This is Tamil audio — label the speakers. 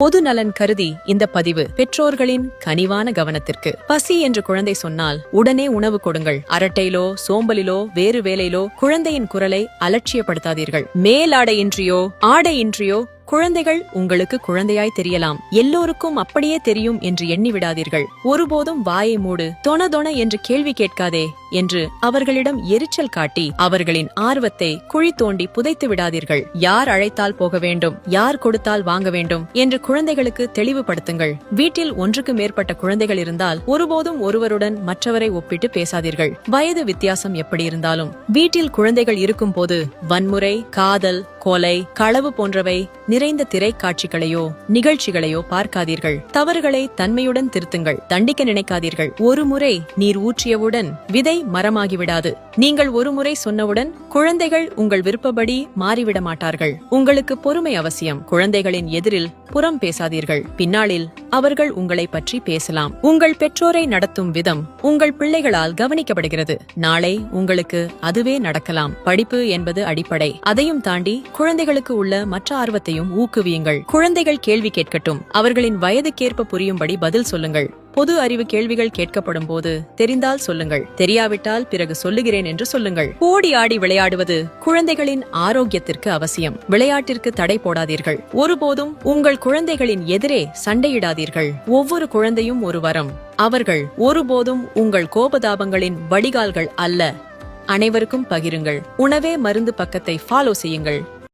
Speaker 1: பொது நலன் கருதி இந்த பதிவு பெற்றோர்களின் கனிவான கவனத்திற்கு. பசி என்று குழந்தை சொன்னால் உடனே உணவு கொடுங்கள். அரட்டையிலோ சோம்பலிலோ வேறு வேலையிலோ குழந்தையின் குரலை அலட்சியப்படுத்தாதீர்கள். மேலாடையின்றியோ ஆடையின்றியோ குழந்தைகள் உங்களுக்கு குழந்தையாய் தெரியலாம். எல்லோருக்கும் அப்படியே தெரியும் என்று எண்ணி விடாதீர்கள். ஒருபோதும் வாயை மூடு. தொண தொண என்று கேள்வி கேட்காதே. என்று அவர்களிடம் எரிச்சல் காட்டி அவர்களின் ஆர்வத்தை குழி தோண்டி புதைத்து விடாதீர்கள். யார் அழைத்தால் போக வேண்டும் யார் கொடுத்தால் வாங்க வேண்டும் என்று குழந்தைகளுக்கு தெளிவுபடுத்துங்கள். வீட்டில் ஒன்றுக்கு மேற்பட்ட குழந்தைகள் இருந்தால் ஒருபோதும் ஒருவருடன் மற்றவரை ஒப்பிட்டு பேசாதீர்கள். வயது வித்தியாசம் எப்படி இருந்தாலும் வீட்டில் குழந்தைகள் இருக்கும் போது வன்முறை காதல் கொலை களவு போன்றவை நிறைந்த திரைக்காட்சிகளையோ நிகழ்ச்சிகளையோ பார்க்காதீர்கள். தவறுகளை தன்மையுடன் திருத்துங்கள். தண்டிக்க நினைக்காதீர்கள். ஒரு முறை நீர் ஊற்றியவுடன் விதை மரமாகிவிடாது. நீங்கள் ஒரு முறை சொன்னவுடன் குழந்தைகள் உங்கள் விருப்பப்படி மாறிவிட மாட்டார்கள் உங்களுக்கு பொறுமை அவசியம். குழந்தைகளின் எதிரில் புறம் பேசாதீர்கள். பின்னாளில் அவர்கள் உங்களை பற்றி பேசலாம். உங்கள் பெற்றோரை நடத்தும் விதம் உங்கள் பிள்ளைகளால் கவனிக்கப்படுகிறது. நாளை உங்களுக்கு அதுவே நடக்கலாம். படிப்பு என்பது அடிப்படை. அதையும் தாண்டி குழந்தைகளுக்கு உள்ள மற்ற ஆர்வத்தையும் ஊக்குவியுங்கள். குழந்தைகள் கேள்வி கேட்கட்டும். அவர்களின் வயதுக்கேற்ப புரியும்படி பதில் சொல்லுங்கள். பொது அறிவு கேள்விகள் கேட்கப்படும் போது தெரிந்தால் சொல்லுங்கள். தெரியாவிட்டால் பிறகு சொல்லுகிறேன் என்று சொல்லுங்கள். ஓடி ஆடி விளையாடுவது குழந்தைகளின் ஆரோக்கியத்திற்கு அவசியம். விளையாட்டிற்கு தடை போடாதீர்கள். ஒருபோதும் உங்கள் உங்கள் குழந்தைகளின் எதிரே சண்டையிடாதீர்கள். ஒவ்வொரு குழந்தையும் ஒரு வரம். அவர்கள் ஒருபோதும் உங்கள் கோபதாபங்களின் வடிகால்கள் அல்ல. அனைவருக்கும் பகிருங்கள். உணவே மருந்து பக்கத்தை ஃபாலோ செய்யுங்கள்.